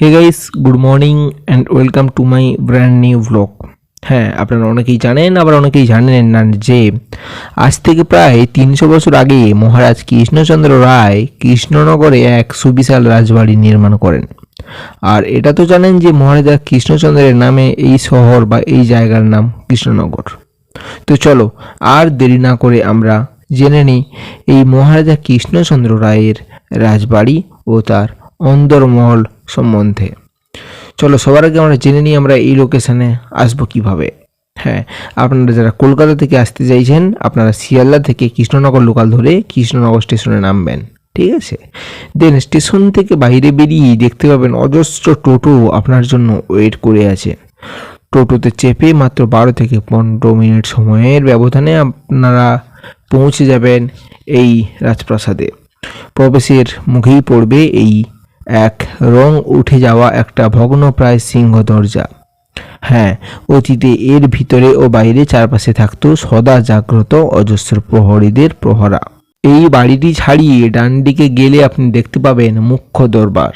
Hey guys good morning and welcome to my brand new blog হ্যাঁ আপনারা অনেকেই জানেন, আবার অনেকেই জানেন না যে আজ থেকে প্রায় তিনশো বছর আগে মহারাজ কৃষ্ণচন্দ্র রায় কৃষ্ণনগরে এক সুবিশাল রাজবাড়ি নির্মাণ করেন। আর এটা তো জানেন যে মহারাজা কৃষ্ণচন্দ্রের নামে এই শহর বা এই জায়গার নাম কৃষ্ণনগর। তো চলো, আর দেরি না করে আমরা জেনে নিই এই মহারাজা কৃষ্ণচন্দ্র রায়ের রাজবাড়ি ও তার অন্দরমহল সম্বন্ধে। চলো, সবার আগে আমরা জেনে নিই আমরা এই লোকেশানে আসব কীভাবে। হ্যাঁ আপনারা যারা কলকাতা থেকে আসতে চাইছেন, আপনারা শিয়ালদা থেকে কৃষ্ণনগর লোকাল ধরে কৃষ্ণনগর স্টেশনে নামবেন, ঠিক আছে? দেন স্টেশন থেকে বাইরে বেরিয়ে দেখতে পাবেন অজস্র টোটো আপনার জন্য ওয়েট করে আছে। টোটোতে চেপে মাত্র বারো থেকে পনেরো মিনিট সময়ের ব্যবধানে আপনারা পৌঁছে যাবেন এই রাজপ্রাসাদে। প্রবেশের মুখেই পড়বে এই এক রং উঠে যাওয়া একটা ভগ্নপ্রায় সিংহ দরজা। হ্যাঁ অতীতে এর ভিতরে ও বাইরে চারপাশে থাকতো সদা জাগ্রত অজস্র প্রহরীদের প্রহরা। এই বাড়িটি ছাড়িয়ে ডান দিকে গেলে আপনি দেখতে পাবেন মুখ্য দরবার।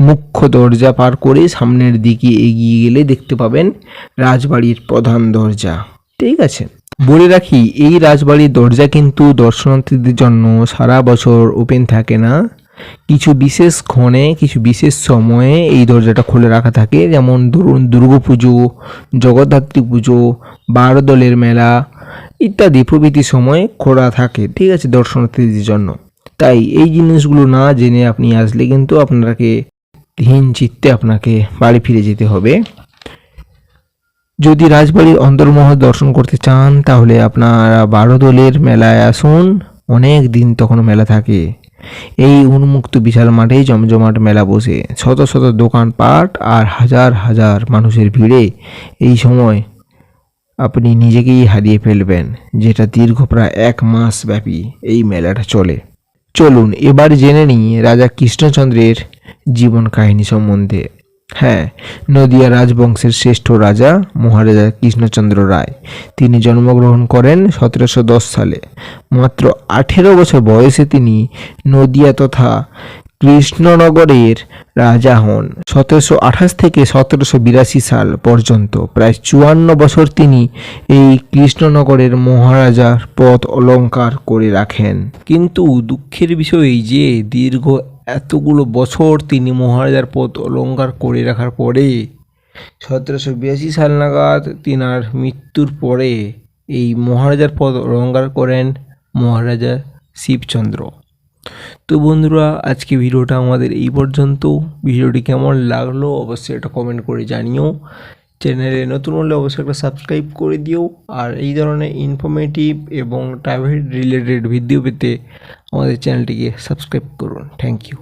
মুখ্য দরজা পার করে সামনের দিকে এগিয়ে গেলে দেখতে পাবেন রাজবাড়ির প্রধান দরজা। ঠিক আছে, বলে রাখি, এই রাজবাড়ির দরজা কিন্তু দর্শনার্থীদের জন্য সারা বছর ওপেন থাকে না। কিছু বিশেষ ক্ষণে, কিছু বিশেষ সময়ে এই দরজাটা খুলে রাখা থাকে। যেমন ধরুন দুর্গাপুজো জগদ্ধাত্রী পুজো বারোদলের মেলা ইত্যাদি প্রভৃতি সময়ে খোলা থাকে, ঠিক আছে, দর্শনার্থীদের জন্য। তাই এই জিনিসগুলো না জেনে আপনি আসলে কিন্তু আপনাকে হীন চিত্তে আপনাকে বাড়ি ফিরে যেতে হবে। যদি রাজবাড়ির অন্তর্মহল দর্শন করতে চান, তাহলে আপনারা বারো দলের মেলায় আসুন। অনেক দিন তখন মেলা থাকে। এই উন্মুক্ত বিশাল মাঠেই জমজমাট মেলা বসে। শত শত দোকানপাট আর হাজার হাজার মানুষের ভিড়ে এই সময় আপনি নিজেকেই হারিয়ে ফেলবেন, যেটা দীর্ঘ প্রায় এক মাস ব্যাপী এই মেলাটা চলে। চলুন, এবার জেনে নিই রাজা কৃষ্ণচন্দ্রের জীবন কাহিনী সম্বন্ধে। হ্যাঁ নদিয়া রাজবংশের শ্রেষ্ঠ রাজা মহারাজা কৃষ্ণচন্দ্র রায়। তিনি জন্মগ্রহণ করেন সতেরোশো দশ সালে। মাত্র আঠেরো বছর বয়সে তিনি নদিয়া তথা কৃষ্ণনগরের রাজা হন। সতেরোশো আঠাশ থেকে সতেরোশো বিরাশি সাল পর্যন্ত প্রায় চুয়ান্ন বছর তিনি এই কৃষ্ণনগরের মহারাজার পদ অলংকার করে রাখেন। কিন্তু দুঃখের বিষয় যে দীর্ঘ এতগুলো বছর তিনি মহারাজার পদ অলংকার করে রাখার পরে সতেরোশো বিরাশি সাল নাগাদ তিনার মৃত্যুর পরে এই মহারাজার পদ অলংকার করেন মহারাজা শিবচন্দ্র। তো বন্ধুরা, আজকে ভিডিওটা আমাদের এই পর্যন্ত। ভিডিওটি কেমন লাগল অবশ্যই এটা কমেন্ট করে জানিও। চ্যানেলে নতুন হলে অবশ্যই একটা সাবস্ক্রাইব করে দিও। আর এই ধরনের ইনফরমেটিভ এবং ট্রাভেল রিলেটেড ভিডিও পেতে আমাদের চ্যানেলটিকে সাবস্ক্রাইব করুন। Thank you